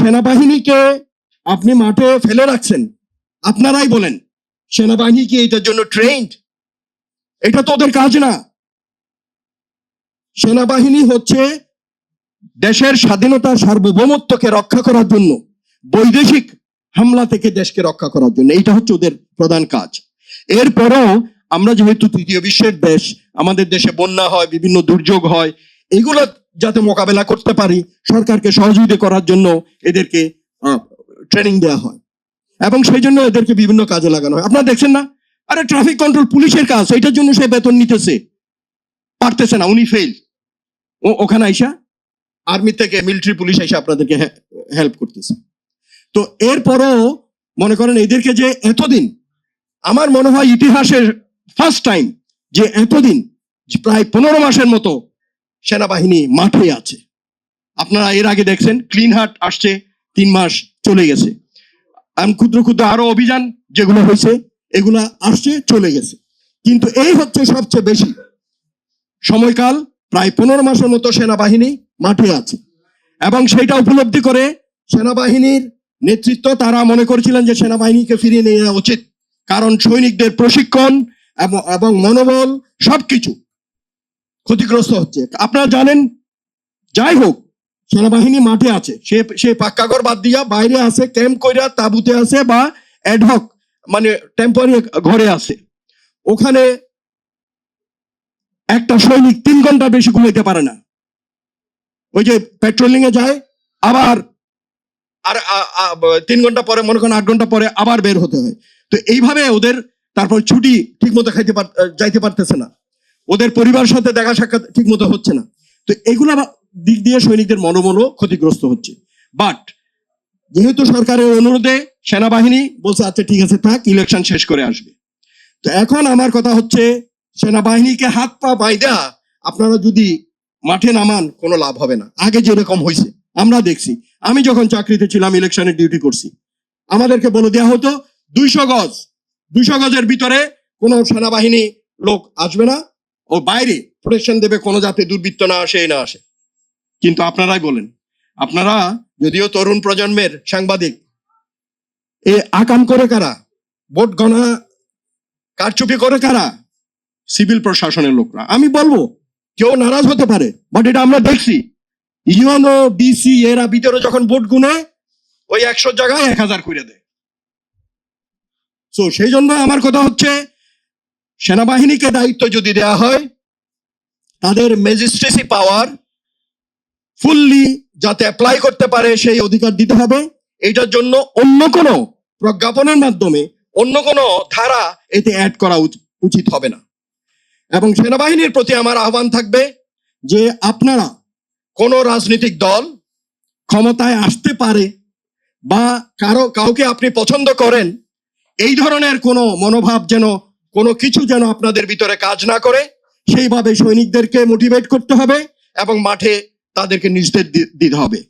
সেনাবাহিনীকে আপনি মাঠে ফেলে রাখছেন, আপনারাই বলেন, সেনাবাহিনী কি এটার জন্য ট্রেন্ড এটা তো ওদের কাজ না। সেনাবাহিনী হচ্ছে দেশের স্বাধীনতা সার্বভৌমত্বকে রক্ষা করার জন্য, বৈদেশিক হামলা থেকে দেশকে রক্ষা করার জন্য, এইটা হচ্ছে ওদের প্রধান কাজ। এরপরেও আমরা যেহেতু তৃতীয় বিশ্বের দেশ, আমাদের দেশে বন্যা হয়, বিভিন্ন দুর্যোগ হয়, এগুলো যাতে মোকাবেলা করতে পারি, সরকারকে সহযোগিতা করার জন্য এদেরকে ট্রেনিং দেওয়া হয়। এবং সেই জন্য এদেরকে বিভিন্ন কাজে লাগানো হয়। আপনারা দেখছেন না? আরে ট্রাফিক কন্ট্রোল পুলিশের কাজ, এটার জন্য সে বেতন নিতেছে। পারতেছে না, উনি ফেল ও, ওখানে আইসা আর্মি থেকে মিলিটারি পুলিশ এসে আপনাদেরকে হেল্প করতেছে। তো এরপরও মনে করেন এদেরকে যে এতদিন, আমার মনে হয় ইতিহাসের ফার্স্ট টাইম যে এতদিন প্রায় পনেরো মাসের মতো সেনাবাহিনী মাঠে আছে। আপনারা এর আগে দেখছেন, ক্লিন হার্ট আসছে, তিন মাস চলে গেছে। আর ক্ষুদ্র ক্ষুদ্র আরও অভিযান যেগুলো হয়েছে, এগুলা আসছে, চলে গেছে। কিন্তু এই হচ্ছে সবচেয়ে বেশি। সময়কাল প্রায় পনেরো মাসের মতো সেনাবাহিনী মাঠে আছে। এবং সেটা উপলব্ধি করে সেনাবাহিনীর নেতৃত্ব, তারা মনে করেছিলেন যে সেনাবাহিনীকে ফিরিয়ে নিয়ে যাওয়া উচিত। কারণ সৈনিকদের প্রশিক্ষণ এবং মনোবল সবকিছু ক্ষতিগ্রস্ত হচ্ছে। আপনারা জানেন, যাই হোক, সেনাবাহিনী মাঠে আছে। সে সে পাক্কাঘর বাদ দিয়া বাইরে আছে, ক্যাম্প কইরা তাবুতে আছে বা অ্যাডহক মানে টেম্পোরারি ঘরে আছে। ওখানে একটা সৈনিক তিন ঘণ্টা বেশি ঘুমাইতে পারে না। ওই যে পেট্রোলিং এ যায়, আবার আর তিন ঘণ্টা পরে, মনে করেন আট ঘণ্টা পরে আবার বের হতে হয়। তো এইভাবে ওদের তারপর ছুটি ঠিক মতো খাইতে যাইতে পারতেছে না। ওদের পরিবার সাথে দেখা সাক্ষাৎ ঠিক মতো হচ্ছে না। তো এগুলা দিক দিয়ে সৈনিকদের মনোবলও ক্ষতিগ্রস্ত হচ্ছে। বাট যেহেতু সরকারের অনুরোধে সেনাবাহিনী বলছে আচ্ছা ঠিক আছে, থাক ইলেকশন শেষ করে আসবে। তো এখন আমার কথা হচ্ছে, সেনাবাহিনীকে হাত পা বাইদা আপনারা যদি মাঠে নামান, কোনো লাভ হবে না। আগে যেরকম হয়েছে আমরা দেখছি। আমি যখন চাকরিতে ছিলাম ইলেকশনের ডিউটি করছি। আমাদেরকে বলে দেওয়া হতো, দুইশো গজ, দুইশো গজের ভিতরে কোনো সেনাবাহিনী লোক আসবে না ও বাইরে প্রোটেকশন দেবে, কোনো যাতে দুর্বৃত্ত না আসে না আসে। কিন্তু আপনারাই বলেন, আপনারা যদিও তরুণ প্রজন্মের সাংবাদিক, এ আকাম করে কারা? ভোট গণা কারচুপি করে কারা? সিভিল প্রশাসনের লোকরা। আমি বলব, কেউ নারাজ হতে পারে বাট এটা আমরা দেখছি। ইউএনও ডিসি এরা ভিতরে যখন ভোট গুনে, ওই একশো জায়গায় এক হাজার করে দেয়। তো সেই জন্য আমার কথা হচ্ছে সেনাবাহিনীকে দায়িত্ব যদি দেয়া হয়, তাদের ম্যাজিস্ট্রেসি পাওয়ার ফুললি যাতে অ্যাপ্লাই করতে পারে সেই অধিকার দিতে হবে। এটার জন্য অন্য কোনো প্রজ্ঞাপনের মাধ্যমে, অন্য কোনো ধারা এতে অ্যাড করা উচ- উচিত হবে না। এবং সেনাবাহিনীর প্রতি আমার আহ্বান থাকবে যে আপনারা কোনো রাজনৈতিক দল ক্ষমতায় আসতে পারে বা কারও, কাউকে আপনি পছন্দ করেন, এই ধরনের কোনো মনোভাব যেন কোনো কিছু যেন আপনাদের ভিতরে কাজ না করে, সেইভাবে সৈনিকদেরকে মোটিভেট করতে হবে এবং মাঠে তাদেরকে নির্দেশ দিতে হবে।